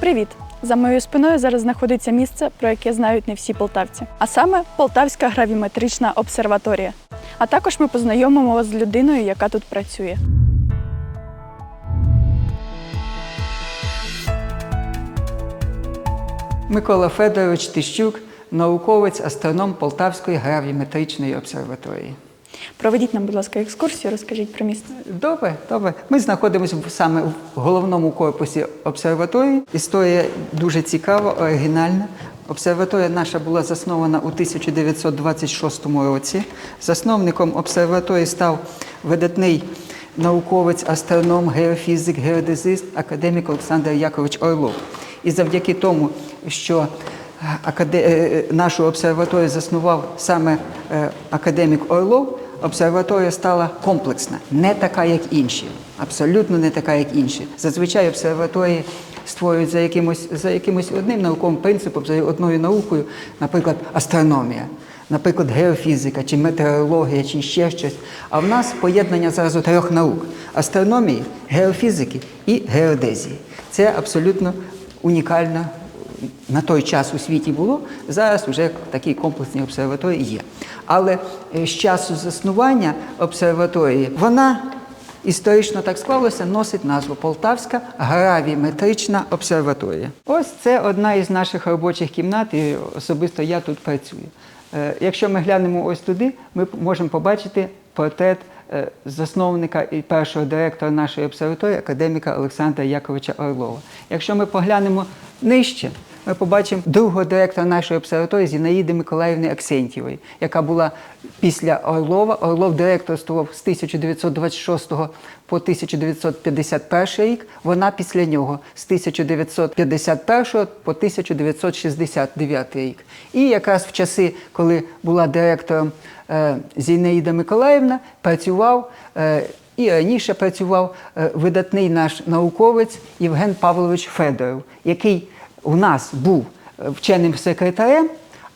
Привіт! За моєю спиною зараз знаходиться місце, про яке знають не всі полтавці, а саме Полтавська гравіметрична обсерваторія. А також ми познайомимо вас з людиною, яка тут працює. Микола Федорович Тищук, науковець, астроном Полтавської гравіметричної обсерваторії. Проведіть нам, будь ласка, екскурсію, розкажіть про місце. Добре, добре. Ми знаходимося саме в головному корпусі обсерваторії. Історія дуже цікава, оригінальна. Обсерваторія наша була заснована у 1926 році. Засновником обсерваторії став видатний науковець, астроном, геофізик, геодезист, академік Олександр Якович Орлов. І завдяки тому, що е, нашу обсерваторію заснував саме е, академік Орлов, обсерваторія стала комплексна, не така, як інші. Абсолютно не така, як інші. Зазвичай обсерваторії створюють за якимось, за якимось одним науковим принципом, за одною наукою, наприклад, астрономія, наприклад, геофізика, чи метеорологія, чи ще щось. А в нас поєднання зразу трьох наук: астрономії, геофізики і геодезії. Це абсолютно унікальна на той час у світі було, зараз вже такі комплексні обсерваторії є. Але е, з часу заснування обсерваторії вона історично так склалося, носить назву Полтавська гравіметрична обсерваторія. Ось це одна із наших робочих кімнат, і особисто я тут працюю. Е, Якщо ми глянемо ось туди, ми можемо побачити портрет е, засновника і першого директора нашої обсерваторії, академіка Олександра Яковича Орлова. Якщо ми поглянемо нижче, ми побачимо другого директора нашої обсерваторії Зінаїди Миколаївни Аксентєвої, яка була після Орлова. Орлов директорствував з 1926 по 1951 рік. Вона після нього з 1951 по 1969 рік. І якраз в часи, коли була директором е, Зінаїда Миколаївна, працював. е, і раніше працював е, видатний наш науковець Євген Павлович Федоров, який у нас був е, вченим секретарем,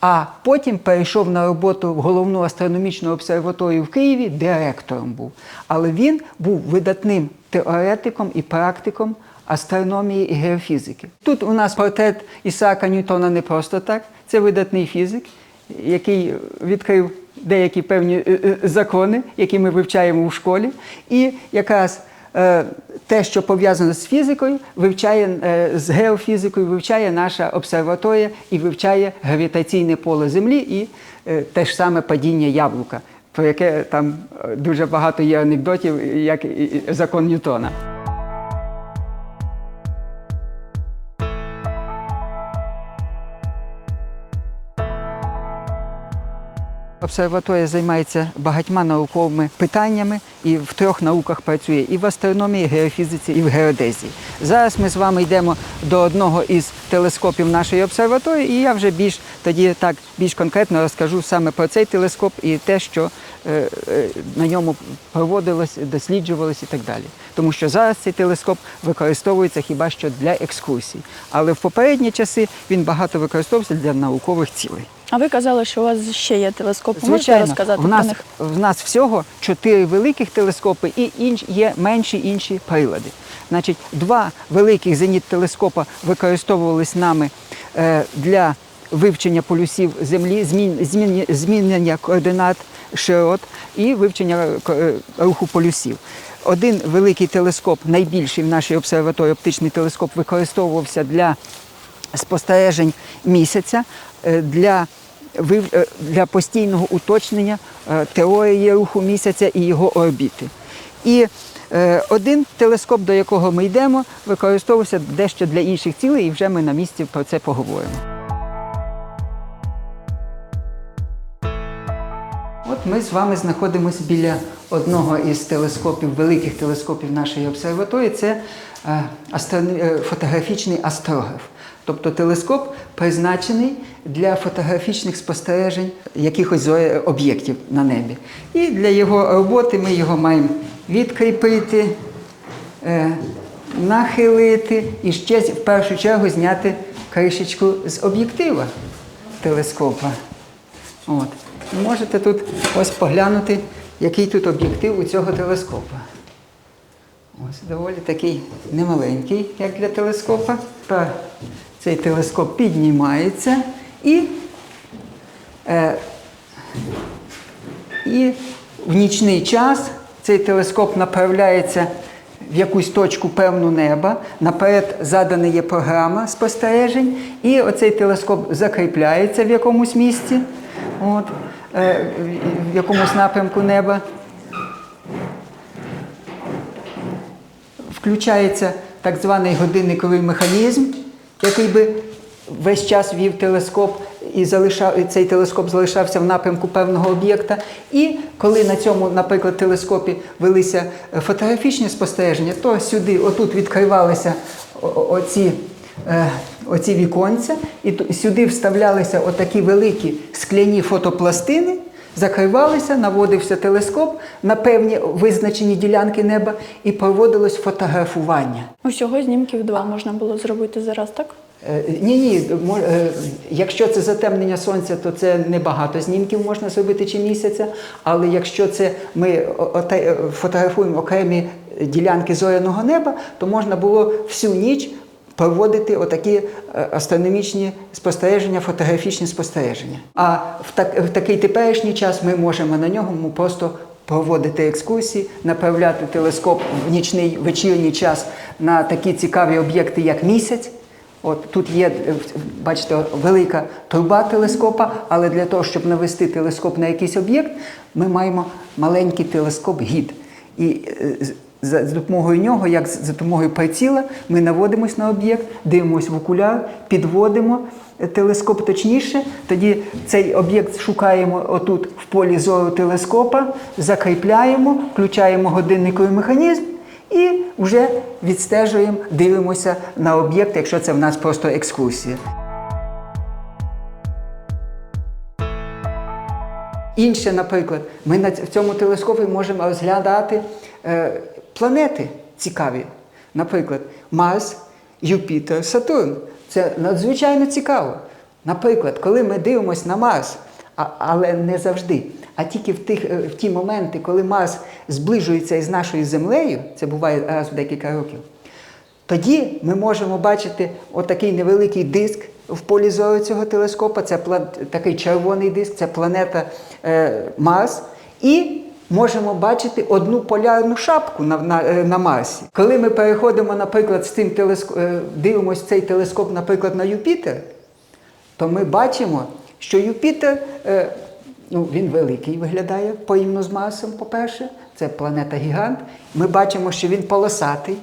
а потім перейшов на роботу в головну астрономічну обсерваторію в Києві, директором був. Але він був видатним теоретиком і практиком астрономії і геофізики. Тут у нас портрет Ісаака Ньютона не просто так, це видатний фізик, який відкрив деякі певні е, е, закони, які ми вивчаємо у школі. І якраз те, що пов'язано з фізикою, вивчає е, з геофізикою, вивчає наша обсерваторія і вивчає гравітаційне поле Землі і е, те ж саме падіння яблука, про яке там е, дуже багато є анекдотів, як закон Ньютона. Обсерваторія займається багатьма науковими питаннями і в трьох науках працює і в астрономії, геофізиці, і в геодезії. Зараз ми з вами йдемо до одного із телескопів нашої обсерваторії, і я вже більш тоді так більш конкретно розкажу саме про цей телескоп і те, що е, е, на ньому проводилось, досліджувалось і так далі. Тому що зараз цей телескоп використовується хіба що для екскурсій. Але в попередні часи він багато використовувався для наукових цілей. А ви казали, що у вас ще є телескоп. Можете розказати в нас, про них? в нас всього чотири великих телескопи і інш, є менші інші прилади. Значить, два великих зеніт-телескопа використовувались нами е, для вивчення полюсів Землі, змін, змін, змінення координат широт і вивчення е, руху полюсів. Один великий телескоп, найбільший в нашій обсерваторії оптичний телескоп, використовувався для спостережень місяця е, для, для постійного уточнення теорії руху місяця і його орбіти. І один телескоп, до якого ми йдемо, використовувався дещо для інших цілей, і вже ми на місці про це поговоримо. От ми з вами знаходимося біля одного із телескопів, великих телескопів нашої обсерваторії. Це е, е, фотографічний астрограф. Тобто телескоп призначений для фотографічних спостережень якихось об'єктів на небі. І для його роботи ми його маємо відкріпити, е, нахилити і ще в першу чергу зняти кришечку з об'єктива телескопа. От. Можете тут ось поглянути, який тут об'єктив у цього телескопа. Ось доволі такий немаленький, як для телескопа. Цей телескоп піднімається і, е, і в нічний час цей телескоп направляється в якусь точку певну неба. Наперед задана є програма спостережень, і оцей телескоп закріпляється в якомусь місці, от, е, в якомусь напрямку неба. включається так званий годинниковий механізм, який би весь час вів телескоп і залишав, цей телескоп залишався в напрямку певного об'єкта. І коли на цьому, наприклад, телескопі велися е, фотографічні спостереження, то сюди, отут відкривалися оці. е, Оці віконця, і сюди вставлялися отакі великі скляні фотопластини, закривалися, наводився телескоп на певні визначені ділянки неба і проводилось фотографування. Усього знімків два можна було зробити зараз, так? Е, Ні, ні, е, якщо це затемнення сонця, то це небагато знімків можна зробити чи місяця. Але якщо це ми е, фотографуємо окремі ділянки зоряного неба, то можна було всю ніч проводити отакі е, астрономічні спостереження, фотографічні спостереження. А в, так, в такий теперішній час ми можемо на ньому просто проводити екскурсії, направляти телескоп в нічний вечірній час на такі цікаві об'єкти, як місяць. От тут є, е, бачите, велика труба телескопа, але для того, щоб навести телескоп на якийсь об'єкт, ми маємо маленький телескоп гід. І е, за допомогою нього, як за допомогою приціла, ми наводимось на об'єкт, дивимося в окуляр, підводимо е, телескоп точніше. Тоді цей об'єкт шукаємо отут в полі зору телескопа, закріпляємо, включаємо годинниковий механізм. І вже відстежуємо, дивимося на об'єкт, якщо це в нас просто екскурсія. Інше, наприклад, ми в цьому телескопі можемо розглядати е, планети цікаві. Наприклад, Марс, Юпітер, Сатурн. Це надзвичайно цікаво. Наприклад, коли ми дивимося на Марс, а, але не завжди, а тільки в, тих, е, в ті моменти, коли Марс зближується із нашою Землею, це буває раз в декілька років, тоді ми можемо бачити отакий невеликий диск в полі зору цього телескопа. Це такий червоний диск, це планета е, Марс. І можемо бачити одну полярну шапку на, на, е, на Марсі. Коли ми переходимо, наприклад, з цим телеск... е, дивимося цей телескоп, наприклад, на Юпітер, то ми бачимо, що Юпітер, е, ну, він великий виглядає порівняно з Марсом, по-перше, це планета Гігант. Ми бачимо, що він полосатий.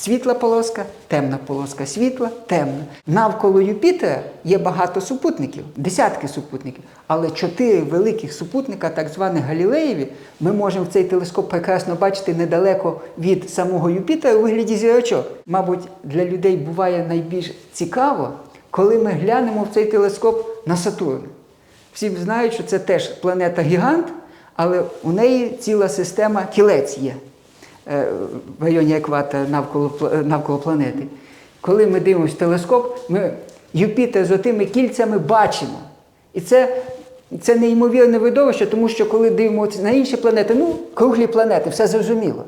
Світла полоска, темна полоска, світла, темна. Навколо Юпітера є багато супутників, десятки супутників. Але чотири великих супутника, так званих Галілеєві, ми можемо в цей телескоп прекрасно бачити недалеко від самого Юпітера у вигляді зірочок. Мабуть, для людей буває найбільш цікаво, коли ми глянемо в цей телескоп на Сатурн. Всі знають, що це теж планета Гігант, але у неї ціла система кілець є в районі екватора навколо, навколо планети. Коли ми дивимося в телескоп, ми Юпітер з отими кільцями бачимо. І це, це неймовірне видовище, тому що коли дивимося на інші планети, ну, круглі планети, все зрозуміло.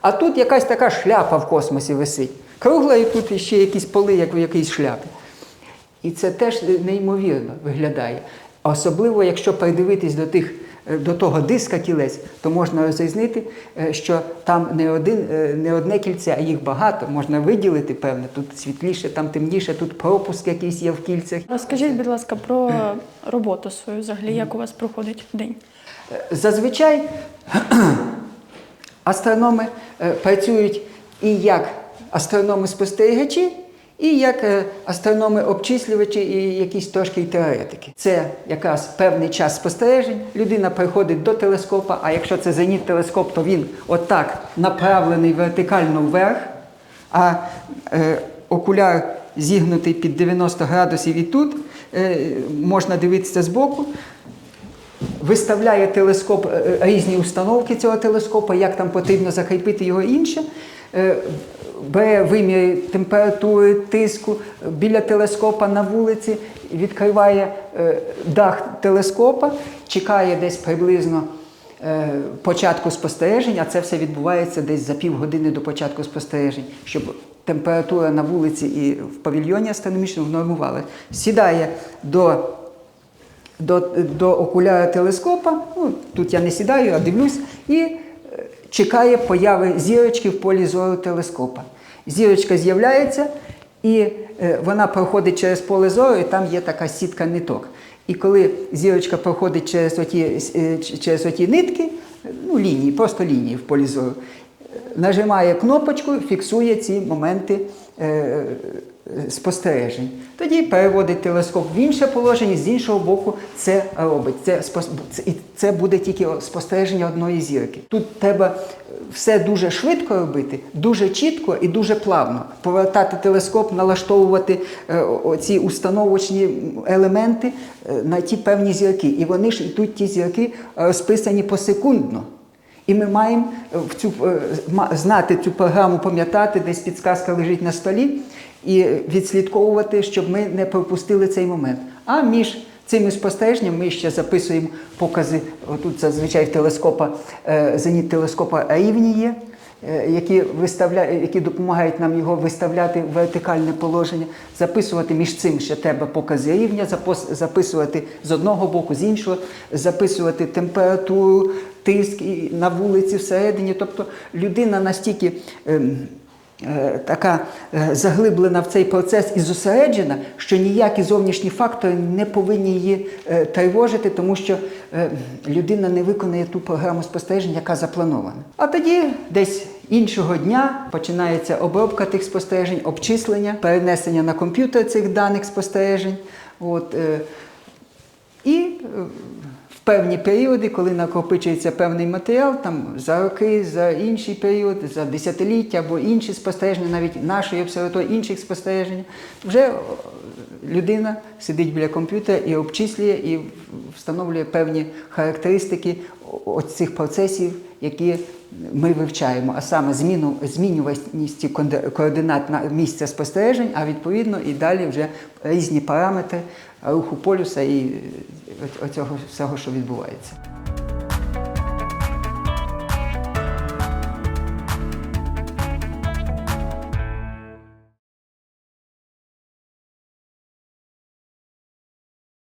А тут якась така шляпа в космосі висить. Кругла і тут ще якісь поли, як в якійсь шляпі. І це теж неймовірно виглядає. Особливо, якщо придивитись до тих. Е, До того диска кілець, то можна розрізнити, е, що там не, один, е, не одне кільце, а їх багато. Можна виділити, певне, тут світліше, там темніше, тут пропуск якийсь є в кільцях. Розкажіть, будь ласка, про роботу свою взагалі, як у вас проходить день? Зазвичай астрономи працюють і як астрономи-спостерігачі, і як е, астрономи-обчислювачі, і якісь трошки теоретики. Це якраз певний час спостережень. Людина приходить до телескопа, а якщо це зеніт-телескоп, то він отак направлений вертикально вверх, а е, окуляр зігнутий під 90 градусів і тут е, можна дивитися збоку виставляє телескоп е, різні установки цього телескопа, як там потрібно закріпити його інше. Бере виміри температури, тиску біля телескопа на вулиці, відкриває е, дах телескопа, чекає десь приблизно е, початку спостережень, а це все відбувається десь за півгодини до початку спостережень, щоб температура на вулиці і в павільйоні астрономічному внормувалася. Сідає до, до, до окуляра телескопа, ну, тут я не сідаю, а дивлюсь, і чекає появи зірочки в полі зору телескопа. Зірочка з'являється, і е, вона проходить через поле зору, і там є така сітка ниток. І коли зірочка проходить через оті, е, через оті нитки, ну, лінії, просто лінії в полі зору, е, нажимає кнопочку, фіксує ці моменти спостережень. Тоді переводить телескоп в інше положення, з іншого боку це робить. Це, і це буде тільки спостереження одної зірки. Тут треба все дуже швидко робити, дуже чітко і дуже плавно. Повертати телескоп, налаштовувати е, ці установочні елементи е, на ті певні зірки. І вони ж і тут ті зірки розписані посекундно. І ми маємо е, в цю, е, знати цю програму, пам'ятати, десь підсказка лежить на столі, і відслідковувати, щоб ми не пропустили цей момент. А між цими спостереженнями ми ще записуємо покази. Тут зазвичай телескопа, е, зеніт телескопа рівні є, е, які, які допомагають нам його виставляти в вертикальне положення, записувати між цим ще треба покази рівня, записувати з одного боку, з іншого, записувати температуру, тиск на вулиці всередині. Тобто людина настільки. Е, Така е, заглиблена в цей процес і зосереджена, що ніякі зовнішні фактори не повинні її е, тривожити, тому що людина не виконує ту програму спостережень, яка запланована. А тоді десь іншого дня починається обробка тих спостережень, обчислення, перенесення на комп'ютер цих даних спостережень. От, і певні періоди, коли накопичується певний матеріал, там за роки, за інший період, за десятиліття або інші спостереження, навіть нашої обсерваторії, інших спостережень, вже людина сидить біля комп'ютера і обчислює і встановлює певні характеристики цих процесів, які ми вивчаємо, а саме зміну, змінюваність координат на місця спостережень, а відповідно і далі вже різні параметри руху полюса і е, оцього всього, що відбувається.